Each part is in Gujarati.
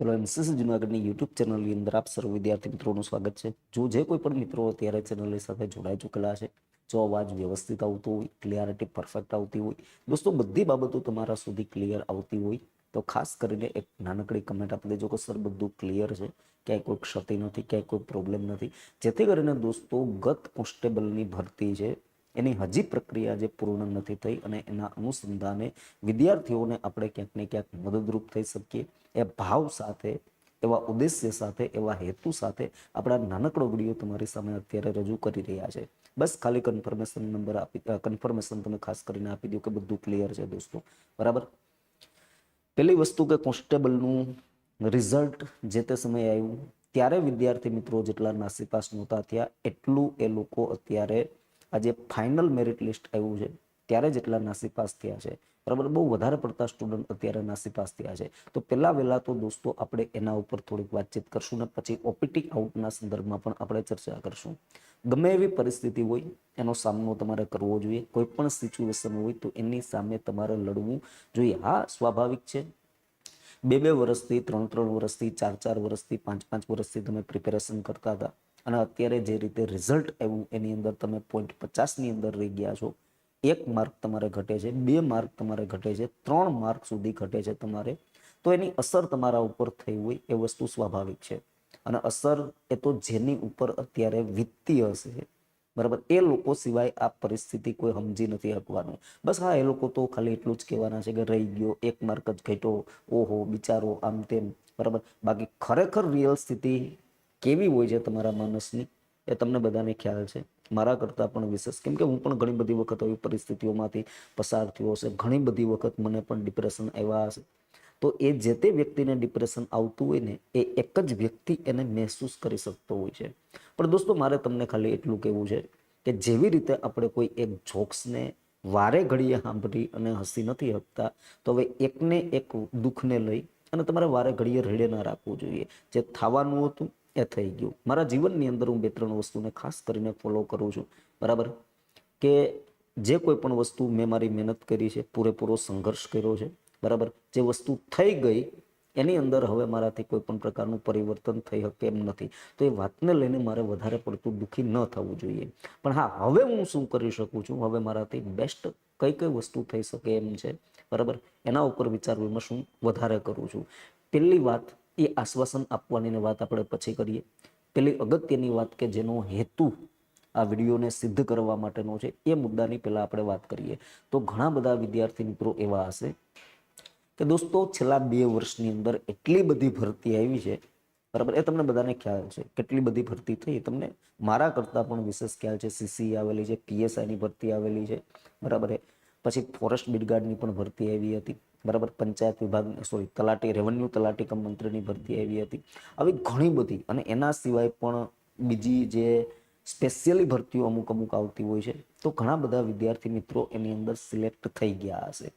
ચલો એમસીસી જુનાગઢની યુટ્યુબ ચેનલની અંદર આપ સર્વ વિદ્યાર્થી મિત્રોનું સ્વાગત છે. જો જે કોઈ પણ મિત્રો અત્યારે ચેનલની સાથે જોડાઈ ચૂકેલા છે, જો અવાજ વ્યવસ્થિત આવતો હોય, ક્લિયરિટી પરફેક્ટ આવતી હોય, દોસ્તો બધી બાબતો તમારા સુધી ક્લિયર આવતી હોય, તો ખાસ કરીને એક નાનકડી કમેન્ટ આપી દેજો કે સર બધું ક્લિયર છે, ક્યાંય કોઈ ક્ષતિ નથી, ક્યાંય કોઈ પ્રોબ્લેમ નથી. જેથી કરીને દોસ્તો ગત કોન્સ્ટેબલની ભરતી છે એની હજી પ્રક્રિયા જે પૂર્ણ નથી થઈ અને એના અનુસંધાને વિદ્યાર્થીઓને આપણે ક્યાંક ને ક્યાંક મદદરૂપ થઈ શકીએ. એ ભાવ સાથે, એવા ઉદ્દેશ્ય સાથે, એવા હેતુ સાથે આપણા નાનકડો વીડિયો તમારી સામે અત્યારે રજૂ કરી રહ્યા છે. બસ ખાલી કન્ફર્મેશન નંબર આપી કન્ફર્મેશન તમે ખાસ કરીને આપી દો કે બધું ક્લિયર છે દોસ્તો. બરાબર? પહેલી વસ્તુ કે કોન્સ્ટેબલનું રિઝલ્ટ જે તે સમયે આવ્યું, ત્યારે વિદ્યાર્થી મિત્રો જેટલા નાસીપાસ નહોતા થયા, એટલું એ લોકો અત્યારે આજે ફાઇનલ મેરિટ લિસ્ટ આવ્યું છે, ત્યારે જેટલા નાસીપાસ થયા છે. બરાબર? બહુ વધારે પડતા સ્ટુડન્ટ અત્યારે નાસીપાસ થયા છે. તો પહેલા વહેલા તો દોસ્તો આપણે એના ઉપર થોડીક વાતચીત કરશું ને પછી ઓપીટી આઉટના સંદર્ભમાં પણ આપણે ચર્ચા કરશું. ગમે એવી પરિસ્થિતિ હોય, એનો સામનો તમારે કરવો જોઈએ. કોઈ પણ સિચ્યુએશન હોય, તો એની સામે તમારે લડવું જોઈએ. હા, સ્વાભાવિક છે. બે બે વર્ષથી, ત્રણ ત્રણ વર્ષથી, ચાર ચાર વર્ષથી, પાંચ પાંચ વર્ષથી તમે પ્રિપેરેશન કરતા હતા. અને અત્યારે જે રીતે રિઝલ્ટ આવ્યું, એની અંદર તમે પોઈન્ટ પચાસની અંદર રહી ગયા છો. એક માર્ક તમારે ઘટે છે, બે માર્ક તમારે ઘટે છે, ત્રણ માર્ક સુધી ઘટે છે તમારે. તો એની અસર તમારા ઉપર થઈ હોય એ વસ્તુ સ્વાભાવિક છે. અને અસર એ તો જેની ઉપર અત્યારે વીતતી હશે, બરાબર? એ લોકો સિવાય આ પરિસ્થિતિ કોઈ સમજી નથી શકવાનું. બસ હા, એ લોકો તો ખાલી એટલું જ કહેવાના છે કે રહી ગયો, એક માર્ક જ ઘટ્યો. ઓહો, બિચારો આમ તેમ, બરાબર? બાકી ખરેખર રિયલ સ્થિતિ કેવી હોય છે તમારા માણસની એ તમને બધાને ખ્યાલ છે. મારા કરતાં પણ વિશેષ, કેમ કે હું પણ ઘણી બધી વખત આવી પરિસ્થિતિઓમાંથી પસાર થયો હશે. ઘણી બધી વખત મને પણ ડિપ્રેશન આવ્યા હશે. તો એ જે તે વ્યક્તિને ડિપ્રેશન આવતું હોય ને, એ એક જ વ્યક્તિ એને મહેસૂસ કરી શકતો હોય છે. પણ દોસ્તો, મારે તમને ખાલી એટલું કહેવું છે કે જેવી રીતે આપણે કોઈ એક જોક્સને વારે ઘડીએ સાંભળી અને હસી નથી શકતા તો હવે એકને એક દુઃખને લઈ અને તમારે વારે ઘડીએ રેડે ના રાખવું જોઈએ. જે થવાનું હતું એ થઈ ગયું. મારા જીવનની અંદર હું બે ત્રણ વસ્તુને ખાસ કરીને ફોલો કરું છું. બરાબર? કે જે કોઈ પણ વસ્તુ મેં મારી મહેનત કરી છે, પૂરેપૂરો સંઘર્ષ કર્યો છે, બરાબર? જે વસ્તુ થઈ ગઈ, એની અંદર હવે મારાથી કોઈ પણ પ્રકારનું પરિવર્તન થઈ શકે એમ નથી. તો એ વાતને લઈને મારે વધારે પડતું દુઃખી ન થવું જોઈએ. પણ હા, હવે હું શું કરી શકું છું? હવે મારાથી બેસ્ટ કઈ કઈ વસ્તુ થઈ શકે એમ છે? બરાબર? એના ઉપર વિચાર વિમર્શ હું વધારે કરું છું. પહેલી વાત એ આશ્વાસન આપવાની વાત આપણે પછી કરીએ. પેલી અગત્યની વાત કે જેનો હેતુ આ વિડીયોને સિદ્ધ કરવા માટેનો છે, એ મુદ્દાની પહેલાં આપણે વાત કરીએ. તો ઘણા બધા વિદ્યાર્થી મિત્રો એવા હશે કે દોસ્તો, છેલ્લા બે વર્ષની અંદર એટલી બધી ભરતી આવી છે, બરાબર? એ તમને બધાને ખ્યાલ છે, કેટલી બધી ભરતી થઈ. તમને મારા કરતાં પણ વિશેષ ખ્યાલ છે. સીસી આવેલી છે પીએસઆઈની ભરતી આવેલી છે, બરાબર? પછી ફોરેસ્ટ બિડગાર્ડની પણ ભરતી આવી હતી. બરાબર? પંચાયત વિભાગ સોરી તલાટી રેવન્યુ તલાટી કમ મંત્રીની ભરતી આવી હતી. આવી ઘણી બધી, અને એના સિવાય પણ બીજી જે સ્પેશિયલી ભરતીઓ અમુક અમુક આવતી હોય છે, તો ઘણા બધા વિદ્યાર્થી મિત્રો એની અંદર સિલેક્ટ થઈ ગયા હશે.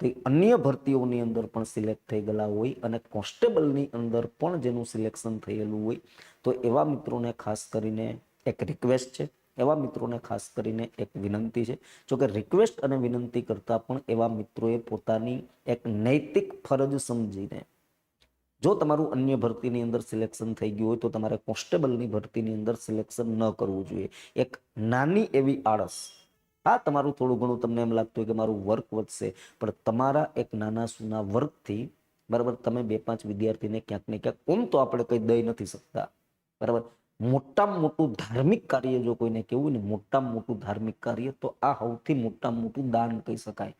તો અન્ય ભરતીઓની અંદર પણ સિલેક્ટ થઈ ગયેલા હોય અને કોન્સ્ટેબલની અંદર પણ જેનું સિલેક્શન થયેલું હોય, તો એવા મિત્રોને ખાસ કરીને એક રિક્વેસ્ટ છે. એવા મિત્રોને ખાસ કરીને એક વિનંતી છે. જો રિક્વેસ્ટ અને વિનંતી કરતાં પણ એવા મિત્રોએ પોતાની એક નૈતિક ફરજ સમજીને જો તમારું અન્ય ભરતીની અંદર સિલેક્શન થઈ ગયું હોય તો તમારે કોન્સ્ટેબલની ભરતીની અંદર સિલેક્શન ન કરવું જોઈએ. એક નાની એવી આળસ. હા, તમારું થોડું ઘણું તમને એમ લાગતું હોય કે મારું વર્ક વધશે, પણ તમારા એક નાના સુના વર્કથી બરાબર, તમે બે પાંચ વિદ્યાર્થીને ક્યાંક ને ક્યાંક ઓમ તો આપણે કંઈ દઈ નથી શકતા. બરાબર? મોટામાં મોટું ધાર્મિક કાર્ય જો કોઈને કેવું ને, મોટામાં મોટું ધાર્મિક કાર્ય, તો આ સૌથી મોટામાં મોટું દાન કહી શકાય.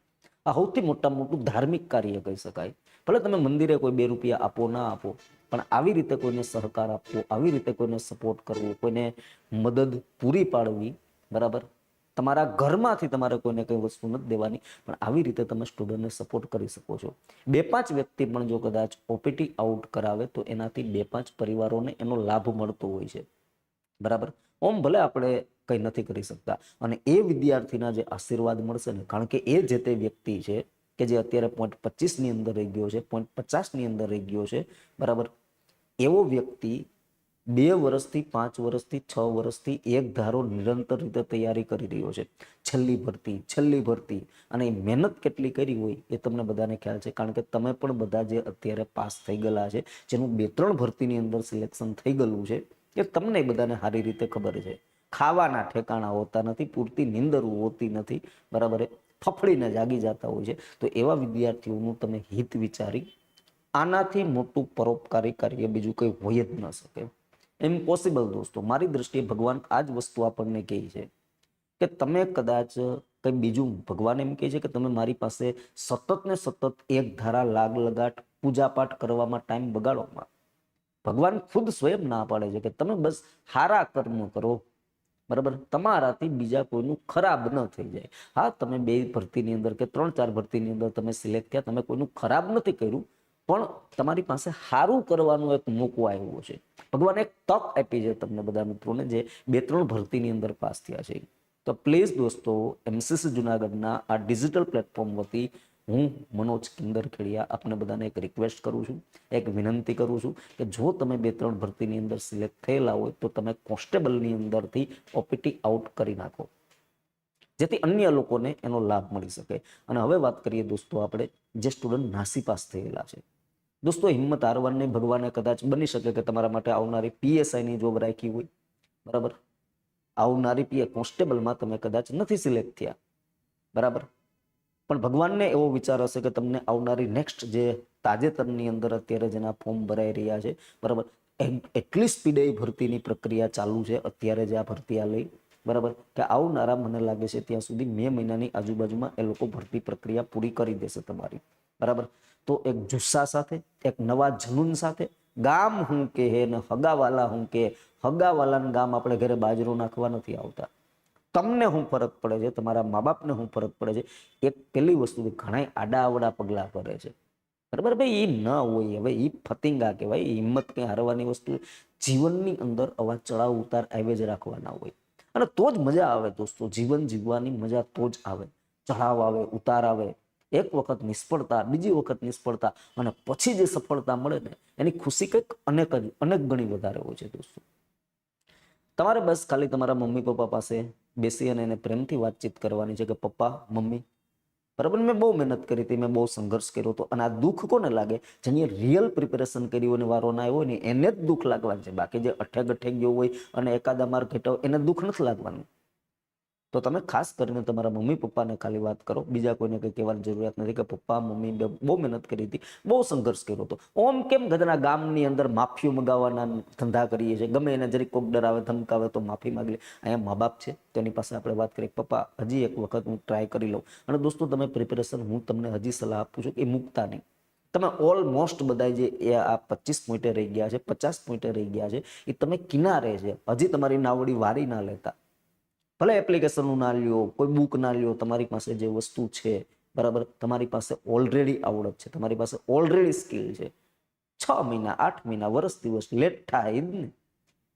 આ સૌથી મોટામાં મોટું ધાર્મિક કાર્ય કહી શકાય. ભલે તમે મંદિરે કોઈ બે રૂપિયા આપો, ના આપો, પણ આવી રીતે કોઈને સહકાર આપવો, આવી રીતે કોઈને સપોર્ટ કરવો, કોઈને મદદ પૂરી પાડવી, બરાબર? તમારા ઘરમાંથી તમારે કોઈને કંઈ વસ્તુ નથી દેવાની, પણ આવી રીતે તમે સ્ટુડન્ટને સપોર્ટ કરી શકો છો. બે પાંચ વ્યક્તિ પણ જો કદાચ ઓપીટી આઉટ કરાવે, તો એનાથી બે પાંચ પરિવારોને એનો લાભ મળતો હોય છે. બરાબર? ઓમ ભલે આપણે કંઈ નથી કરી શકતા, અને એ વિદ્યાર્થીના જે આશીર્વાદ મળશે ને, કારણ કે એ જે તે વ્યક્તિ છે, કે જે અત્યારે પોઈન્ટ પચીસની અંદર રહી ગયો છે પોઈન્ટ પચાસની અંદર રહી ગયો છે, બરાબર? એવો વ્યક્તિ બે વર્ષથી, પાંચ વર્ષથી, છ વર્ષથી એક ધારો નિરંતર રીતે તૈયારી કરી રહ્યો છે. છેલ્લી ભરતી છેલ્લી ભરતી. અને મહેનત કેટલી કરી હોય એ તમને બધાને ખ્યાલ છે. કારણ કે તમે પણ બધા જે અત્યારે પાસ થઈ ગયેલા છે, જેનું બે ત્રણ ભરતીની અંદર સિલેક્શન થઈ ગયેલું છે, એ તમને બધાને સારી રીતે ખબર છે. ખાવાના ઠેકાણા હોતા નથી, પૂરતી નીંદર હોતી નથી, બરાબર ફફડીને જાગી જતા હોય છે. તો એવા વિદ્યાર્થીઓનું તમે હિત વિચારી, આનાથી મોટું પરોપકારી કાર્ય બીજું કંઈ હોય જ ન શકે. ઇમ્પોસિબલ દોસ્તો. મારી દ્રષ્ટિએ ભગવાન આ જ વસ્તુ આપણને કહે છે કે તમે કદાચ કંઈ બીજું ભગવાન એમ કહે છે કે તમે મારી પાસે સતત ને સતત એક ધારા લાગ લગાટ પૂજાપાઠ કરવામાં ટાઈમ બગાડવામાં ભગવાન ખુદ સ્વયં ના પાડે છે કે તમે બસ સારા કર્મ કરો. બરાબર? તમારાથી બીજા કોઈનું ખરાબ ન થઈ જાય. હા, તમે બે ભરતીની અંદર કે ત્રણ ચાર ભરતીની અંદર તમે સિલેક્ટ થયા, તમે કોઈનું ખરાબ નથી કર્યું પણ તમારી પાસે સારું કરવાનો એક મોકો આવ્યો છે. ભગવાન એક તક આપી છે તમને બધા મિત્રોને જે બે ત્રણ ભરતીની અંદર પાસ થયા છે. તો પ્લીઝ દોસ્તો એમસીસી જુનાગઢના આ ડિજિટલ પ્લેટફોર્મ વતી હું મનોજ કિંદર ખેડિયા આપને બધાને એક રિક્વેસ્ટ કરું છું, એક વિનંતી કરું છું કે જો તમે બે ત્રણ ભરતીની અંદર સિલેક્ટ થયેલા હોય તો તમે કોન્સ્ટેબલની અંદરથી ઓપીટી આઉટ કરી નાખો. જેથી અન્ય લોકોને એનો લાભ મળી શકે. અને હવે વાત કરીએ દોસ્તો આપણે જે સ્ટુડન્ટ નાસી પાસ થયેલા છે. દોસ્તો, હિંમત હારવાને ભગવાને કદાચ બની શકે કે તમારા માટે આવનારી પીએસઆઈની જોબ રાખી હોય. બરાબર? આવનારી પીએ કોન્સ્ટેબલમાં તમે કદાચ નથી સિલેક્ટ થયા. બરાબર? પણ ભગવાનને એવો વિચાર હશે કે તમને આવનારી નેક્સ્ટ જે તાજેતરની અંદર અત્યારે જેના ફોર્મ ભરાઈ રહ્યા છે, બરાબર? એટલી સ્પીડે ભરતીની પ્રક્રિયા ચાલુ છે, અત્યારે જે આ ભરતી આ લઈ. બરાબર? કે આવનારા મને લાગે છે ત્યાં સુધી મે મહિનાની આજુબાજુમાં એ લોકો ભરતી પ્રક્રિયા પૂરી કરી દેશે તમારી. બરાબર? તો એક જુસ્સા સાથે, એક નવા જનૂન સાથે, ગામ હું કે હે ને હગાવાલા હું કે હગાવાલાનું ગામ આપણે ઘરે બાજરો નાખવા નથી આવતા. તમને શું ફરક પડે છે, તમારા મા બાપને હું ફરક પડે છે. એક પેલી વસ્તુ ઘણા આડાઅવડા પગલાં કરે છે. બરાબર ભાઈ એ ન હોય હવે એ ફતિંગા કહેવાય હિંમત કંઈ હારવાની વસ્તુ જીવનની અંદર અવાજ ચડાવ, ઉતાર આવે જ રાખવાના હોય. અને તો જ મજા આવે દોસ્તો, જીવન જીવવાની મજા તો જ આવે. ચઢાવ આવે, ઉતાર આવે. એક વખત નિષ્ફળતા, બીજી વખત નિષ્ફળતા અને પછી જે સફળતા મળે ને, એની ખુશી કંઈક અનેક અનેક ગણી વધારે હોય છે દોસ્તો. તમારે બસ ખાલી તમારા મમ્મી પપ્પા પાસે બેસી અને એને પ્રેમથી વાતચીત કરવાની છે કે, પપ્પા, મમ્મી. બરાબર? મેં બહુ મહેનત કરી હતી, મેં બહુ સંઘર્ષ કર્યો હતો અને આ દુઃખ કોને લાગે? જેની રિયલ પ્રિપેરેશન કરી હોય ને, વારો ના આવ્યો હોય ને, એને જ દુઃખ લાગવાનું છે. બાકી જે અઠેક ગઠે ગયો હોય અને એકાદા માર ઘેટાવ એને દુઃખ નથી લાગવાનું. તો તમે ખાસ કરીને તમારા મમ્મી પપ્પાને ખાલી વાત કરો. બીજા કોઈને કંઈ કહેવાની જરૂરિયાત નથી કે પપ્પા, મમ્મી બહુ મહેનત કરી હતી, બહુ સંઘર્ષ કર્યો હતો. ઓમ કેમ ગધના ગામની અંદર માફીઓ મગાવવાના ધંધા કરીએ છીએ? ગમે એને જરીક કોક ડરાવે, ધમકાવે તો માફી માગી લે. અહીંયા મા બાપ છે, તેની પાસે આપણે વાત કરીએ. પપ્પા, હજી એક વખત હું ટ્રાય કરી લઉં. અને દોસ્તો, તમે પ્રિપેરેશન હું તમને હજી સલાહ આપું છું એ મૂકતા નહીં. તમે ઓલમોસ્ટ બધા જે એ આ પચીસ પોઈન્ટે રહી ગયા છે, પચાસ પોઈન્ટે રહી ગયા છે, એ તમે કિનારે છે. હજી તમારી નાવડી વારી ના લેતા. ભલે એપ્લિકેશનનું ના લ્યો, કોઈ બુક ના લ્યો, તમારી પાસે જે વસ્તુ છે, બરાબર? તમારી પાસે ઓલરેડી આવડત છે. તમારી પાસે ઓલરેડી સ્કિલ છે. છ મહિના, આઠ મહિના, વર્ષ, દિવસ લેટ થાય ને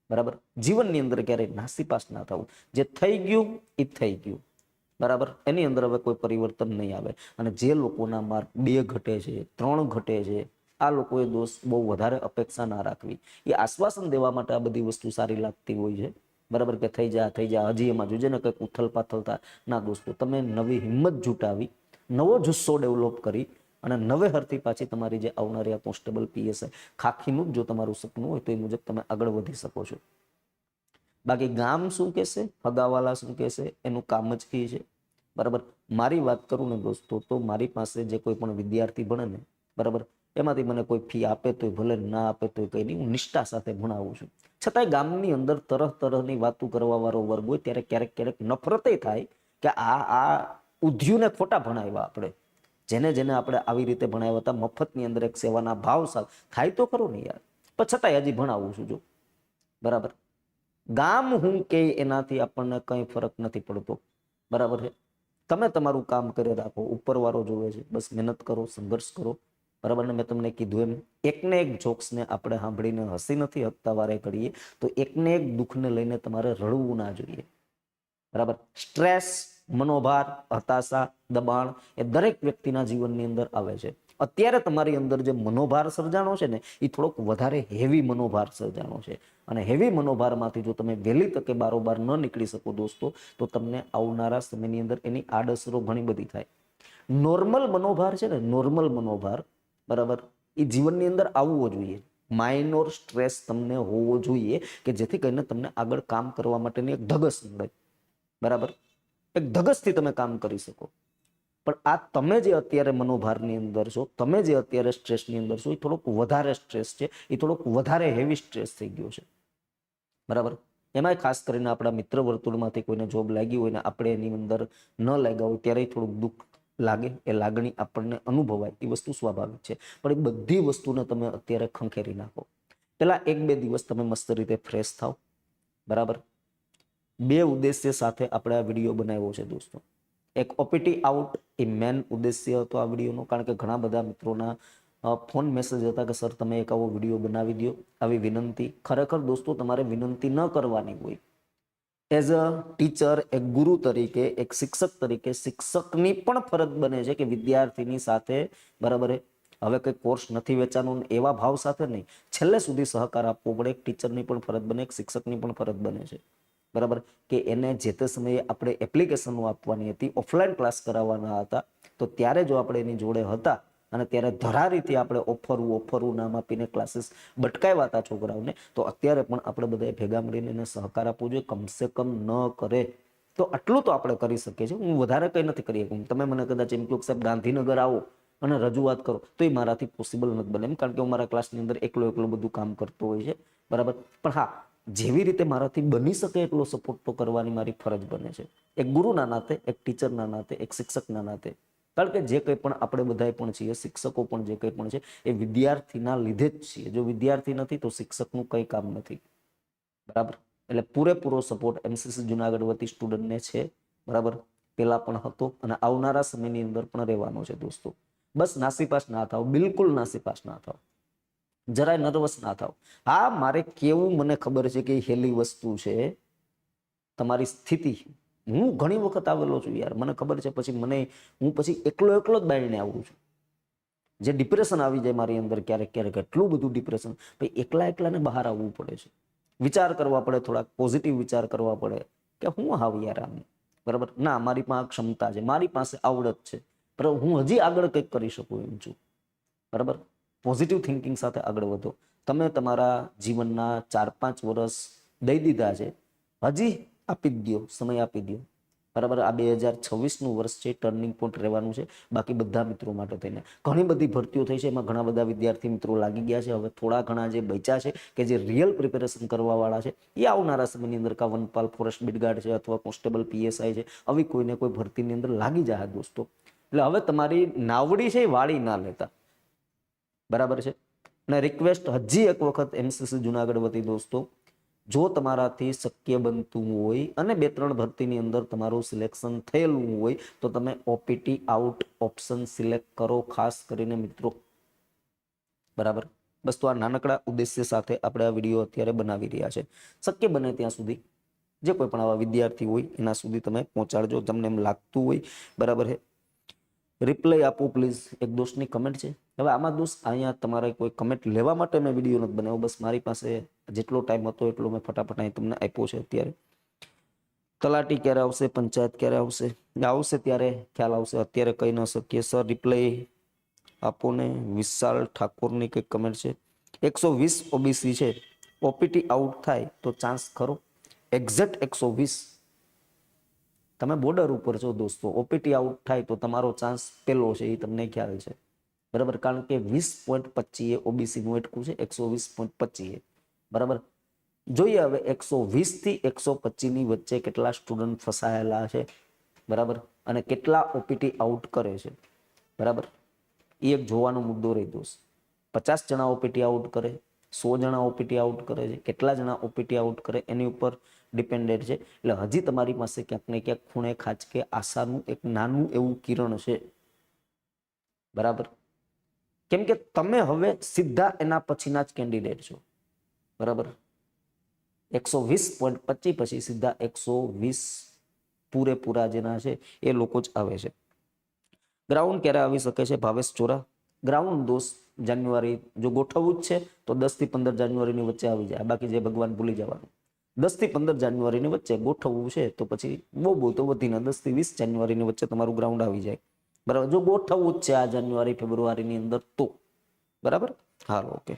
બરાબર? જીવનની અંદર ક્યારેય નાસીપાસ ના થવું જે થઈ ગયું એ થઈ ગયું. બરાબર? એની અંદર હવે કોઈ પરિવર્તન નહીં આવે. અને જે લોકોના માર્ક બે ઘટે છે, ત્રણ ઘટે છે, આ લોકોએ દોષ બહુ વધારે અપેક્ષા ના રાખવી. એ આશ્વાસન દેવા માટે આ બધી વસ્તુ સારી લાગતી હોય છે. બરાબર કે થઈ જા થઈ જા, હજી એમાં જોજે ને કંઈક ઉથલ પાથલ થાય. ના દોસ્તો, તમે નવી હિંમત જુટાવી, નવો જુસ્સો ડેવલપ કરી અને નવે હરથી પાછી તમારી જે આવનારી આ કોન્સ્ટેબલ પીએસઆઈ ખાખીનું, જ તમારું સપનું હોય તો એ મુજબ તમે આગળ વધી શકો છો. બાકી ગામ શું કહેશે? હગાવાલા શું કહેશે? એનું કામ જ કી છે. બરાબર? મારી વાત કરું ને દોસ્તો, તો મારી પાસે જે કોઈ પણ વિદ્યાર્થી ભણે ને, બરાબર? એમાંથી મને કોઈ ફી આપે તોય, ભલે ના આપે તોય કંઈ નહીં હું નિષ્ઠા સાથે ભણાવું છું. છતાંય ગામની અંદર તરહ તરહની વાતો કરવા વાળો વર્ગ હોય, ત્યારે ક્યારેક ક્યારેક નફરતે થાય કે આ આ ઉધ્યુને ખોટા ભણાવ્યા આપણે. જેને જેને આપણે આવી રીતે ભણાવ્યા હતા, મફતની અંદર એક સેવાના ભાવ સાથે થાય તો ખરું ને યાર. પણ છતાંય હજી ભણાવું છું, જો. બરાબર? ગામ હું કે એનાથી આપણને કંઈ ફરક નથી પડતો. બરાબર છે? તમે તમારું કામ કરી રાખો, ઉપરવાળો જોવે છે. બસ મહેનત કરો, સંઘર્ષ કરો. બરાબર? ને મેં તમને કીધું એમ, એકને એક જોક્સને આપણે સાંભળીને હસી નથી હકતા વારે કરીએ તો એકને એક દુઃખને લઈને તમારે રડવું ના જોઈએ. બરાબર? સ્ટ્રેસ, મનોભાર, હતાશા, દબાણ એ દરેક વ્યક્તિના જીવનની અંદર આવે છે. અત્યારે તમારી અંદર જે મનોભાર સર્જાણો છે ને, એ થોડોક વધારે હેવી મનોભાર સર્જાણો છે. અને હેવી મનોભારમાંથી જો તમે વહેલી તકે બારોબાર ન નીકળી શકો દોસ્તો, તો તમને આવનારા સમયની અંદર એની આડઅસરો ઘણી બધી થાય. નોર્મલ મનોભાર છે ને નોર્મલ મનોભાર બરાબર? એ જીવનની અંદર આવવો જોઈએ. માઇનોર સ્ટ્રેસ તમને હોવો જોઈએ કે જેથી કરીને તમને આગળ કામ કરવા માટેની એક ધગસ મળે. બરાબર? એક ધગસથી તમે કામ કરી શકો. પણ આ તમે જે અત્યારે મનોભારની અંદર છો, તમે જે અત્યારે સ્ટ્રેસની અંદર છો, એ થોડોક વધારે સ્ટ્રેસ છે, એ થોડોક વધારે હેવી સ્ટ્રેસ થઈ ગયો છે. બરાબર? એમાંય ખાસ કરીને આપણા મિત્ર વર્તુળમાંથી કોઈને જોબ લાગી હોય ને આપણે એની અંદર ન લાગ્યા હોય ત્યારે થોડુંક દુઃખ લાગે, એ લાગણી આપણને અનુભવાય, એ વસ્તુ સ્વાભાવિક છે. પણ એ બધી વસ્તુને તમે અત્યારે ખંખેરી નાખો. પેલા એક બે દિવસ તમે મસ્ત રીતે ફ્રેશ થાવ બરાબર? બે ઉદ્દેશ્ય સાથે આપણે આ વીડિયો બનાવ્યો છે દોસ્તો. એક ઓપીટી આઉટ એ મેન ઉદ્દેશ્ય હતો આ વિડીયોનો કારણ કે ઘણા બધા મિત્રોના ફોન મેસેજ હતા કે સર તમે એક આવો વીડિયો બનાવી દો આવી વિનંતી. ખરેખર દોસ્તો, તમારે વિનંતી ન કરવાની હોય એઝ અ ટીચર એક ગુરુ તરીકે, એક શિક્ષક તરીકે શિક્ષકની પણ ફરજ બને છે કે વિદ્યાર્થીની સાથે, બરાબર હવે કંઈ કોર્સ નથી વેચાનો એવા ભાવ સાથે નહીં. છેલ્લે સુધી સહકાર આપવો પડે, એક ટીચરની પણ ફરજ બને, એક શિક્ષકની પણ ફરજ બને છે. બરાબર? કે એને જે તે સમયે આપણે એપ્લિકેશનો આપવાની હતી ઓફલાઈન ક્લાસ કરાવવાના હતા, તો ત્યારે જો આપણે એની જોડે હતા અને ત્યારે ધરારીથી આપણે ઓફરવું ઓફરવું, નામ આપીને ક્લાસીસ બટકાવ્યા હતા છોકરાઓને, તો અત્યારે પણ આપણે બધાએ ભેગા મળીને એને સહકાર આપવો જોઈએ. કમસે કમ ન કરે તો આટલું તો આપણે કરી શકીએ છીએ. હું વધારે કંઈ નથી કરી શકું. તમે મને કદાચ એમ કહો સાહેબ ગાંધીનગર આવો અને રજૂઆત કરો, તો એ મારાથી પોસિબલ નથી બને એમ. કારણ કે હું મારા ક્લાસની અંદર એકલો એકલો બધું કામ કરતો હોય છે. બરાબર? પણ હા, જેવી રીતે મારાથી બની શકે એટલો સપોર્ટ તો કરવાની મારી ફરજ બને છે. એક ગુરુના નાતે એક ટીચરના નાતે એક શિક્ષકના નાતે કારણ કે જે કંઈ પણ આપણે બધાએ પણ છીએ, શિક્ષકો પણ જે કંઈ પણ છે, એ વિદ્યાર્થીના લીધે જ છીએ. જો વિદ્યાર્થી નથી તો શિક્ષકનું કંઈ કામ નથી. બરાબર? એટલે પૂરેપૂરો સપોર્ટ એમસીસી જુનાગઢ વતી સ્ટુડન્ટને છે. બરાબર? પેલા પણ હતો અને આવનારા સમયની અંદર પણ રહેવાનો છે દોસ્તો. બસ નાસીપાસ ના થાવ, બિલકુલ નાસીપાસ ના થાવ. જરાય નર્વસ ના થાવ. હા, મારે કેવું મને ખબર છે કે હેલી વસ્તુ છે, તમારી સ્થિતિ હું ઘણી વખત આવેલો છું યાર. મને ખબર છે પછી મને, હું પછી એકલો એકલો જ બાળીને આવું છું. જે ડિપ્રેશન આવી જાય મારી અંદર ક્યારેક ક્યારેક, એટલું બધું ડિપ્રેશન ભાઈ, એકલા એકલાને બહાર આવવું પડે છે. વિચાર કરવા પડે, થોડાક પોઝિટિવ વિચાર કરવા પડે કે હું હાવ યાર આમ. બરાબર? ના, મારી પાસે ક્ષમતા છે, મારી પાસે આવડત છે. બરાબર? હું હજી આગળ કંઈક કરી શકું એમ છું. બરાબર? પોઝિટિવ થિંકિંગ સાથે આગળ વધો. તમે તમારા જીવનના ચાર પાંચ વર્ષ દઈ દીધા છે. હજી આપી જ દો સમય આપી દો બરાબર, આ બે હજાર છવ્વીસનું વર્ષ છે ટર્નિંગ પોઈન્ટ રહેવાનું છે, બાકી બધા મિત્રો માટે થઈને. ઘણી બધી ભરતીઓ થઈ છે, એમાં ઘણા બધા વિદ્યાર્થી મિત્રો લાગી ગયા છે, હવે થોડા ઘણા જે બચ્યા છે, કે જે રિયલ પ્રિપેરેશન કરવાવાળા છે, એ આવનારા સમયની અંદર કા વનપાલ, ફોરેસ્ટ બીડગાર્ડ છે, અથવા કોન્સ્ટેબલ પીએસઆઈ છે, આવી કોઈને કોઈ ભરતીની અંદર લાગી જાય દોસ્તો. એટલે હવે તમારી નાવડી છે વાળી ના લેતા. બરાબર છે? અને રિક્વેસ્ટ હજી એક વખત એમસીસી જુનાગઢ વતી દોસ્તો જો તમારાથી શક્ય બનતું હોય અને બે ત્રણ ભરતીની અંદર તમારું સિલેક્શન થયેલું હોય, તો તમે ઓપીટી આઉટ ઓપ્શન સિલેક્ટ કરો ખાસ કરીને મિત્રો. બરાબર? બસ તો આ નાનકડા ઉદ્દેશ્ય સાથે આપણે આ વીડિયો અત્યારે બનાવી રહ્યા છે. શક્ય બને ત્યાં સુધી જે કોઈ પણ આવા વિદ્યાર્થી હોય, એના સુધી તમે પહોંચાડજો. તમને એમ લાગતું હોય, બરાબર છે રિપ્લાય આપો પ્લીઝ એક દોસ્તની કમેન્ટ છે. હવે આમાં દોસ્ત, અહીંયા તમારે કોઈ કમેન્ટ લેવા માટે મેં વીડિયો નથી બનાવ્યો. બસ મારી પાસે જેટલો ટાઈમ હતો એટલો મેં ફટાફટ અહીં તમને આપ્યો છે અત્યારે. તલાટી ક્યારે આવશે, પંચાયત ક્યારે આવશે? આવશે ત્યારે ખ્યાલ આવશે. અત્યારે કહી ન શકીએ. સર રિપ્લાય આપો ને. વિશાલ ઠાકોરની કંઈક કમેન્ટ છે. એકસો વીસ ઓબીસી છે. ઓપીટી આઉટ થાય તો ચાન્સ ખરો. એક્ઝેક્ટ એકસો વીસ. તમે બોર્ડર ઉપર છો દોસ્તો. ઓપીટી આઉટ થાય તો તમારો ચાન્સ પેલો છે, એ તમને ખ્યાલ છે. બરાબર? કારણ કે વીસ પોઈન્ટ પચીએ ઓબીસીનું એટકું છે, એકસો વીસ પોઈન્ટ પચીએ બરાબર? જોઈએ હવે એકસો વીસથી એકસો પચીસની વચ્ચે કેટલા સ્ટુડન્ટ ફસાયેલા છે, બરાબર? અને કેટલા ઓપીટી આઉટ કરે છે, બરાબર? એ એક જોવાનો મુદ્દો રહી દોસ્ત પચાસ જણા ઓપીટી આઉટ કરે, સો જણા ઓપીટી આઉટ કરે છે, કેટલા જણા ઓપીટી આઉટ કરે, એની ઉપર ડિપેન્ડેડ છે. એટલે હજી તમારી પાસે ક્યાંક ને ક્યાંક ખૂણે ખાંચકે આશાનું એક નાનું એવું કિરણ છે. બરાબર? કેમ કે તમે હવે સીધા એના પછીના જ કેન્ડિડેટ છો. બરાબર? એકસો વીસ પોઈન્ટ પચીસ પછી સીધા એકસો વીસ પૂરેપૂરા જેના છે એ લોકો જ આવે છે. ગ્રાઉન્ડ ક્યારે આવી શકે છે? ભાવેશ ચોરા. ગ્રાઉન્ડ દોસ્ત જાન્યુઆરી જો ગોઠવવું જ છે, તો દસથી પંદર જાન્યુઆરીની વચ્ચે આવી જાય. બાકી જે ભગવાન ભૂલી જવાનું. દસથી પંદર જાન્યુઆરીની વચ્ચે ગોઠવવું છે, તો પછી બહુ બહુ તો વધીને દસથી વીસ જાન્યુઆરીની વચ્ચે તમારું ગ્રાઉન્ડ આવી જાય. બરાબર? જો ગોઠવવું જ છે આ જાન્યુઆરી, ફેબ્રુઆરીની અંદર તો. બરાબર? હાલો, ઓકે.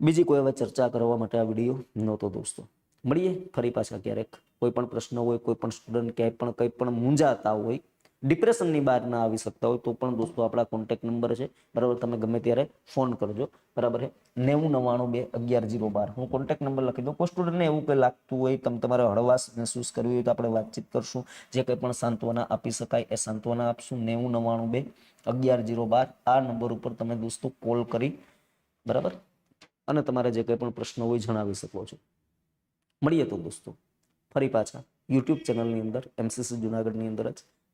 બીજી કોઈ હવે ચર્ચા કરવા માટે આ વીડિયો નહોતો દોસ્તો. મળીએ ફરી પાછા ક્યારેક. કોઈ પણ પ્રશ્ન હોય, કોઈ પણ સ્ટુડન્ટ ક્યાંય પણ કંઈ પણ મૂંઝાતા હોય ડિપ્રેશનની બહાર ના આવી શકતા હોય તો પણ દોસ્તો આપણા કોન્ટેક્ટ નંબર છે. બરાબર, તમે ગમે ત્યારે ફોન કરજો. બરાબર છે? નેવું નવ્વાણું બે અગિયાર જીરો બાર. હું કોન્ટેક્ટ નંબર લખી દઉં. કોઈ સ્ટુડન્ટને એવું કંઈ લાગતું હોય, તમે, તમારે હળવાશ મહેસૂસ કરવી હોય તો આપણે વાતચીત કરશું. જે કંઈ પણ સાંત્વના આપી શકાય એ સાંત્વના આપશું. નેવું નવ્વાણું બે અગિયાર જીરો બાર. આ નંબર ઉપર તમે દોસ્તો કોલ કરી, બરાબર? અને તમારે જે કંઈ પણ પ્રશ્ન હોય જણાવી શકો છો. મળીએ તો દોસ્તો. ફરી પાછા. યુટ્યુબ ચેનલની અંદર એમસીસી જુનાગઢની અંદર જ.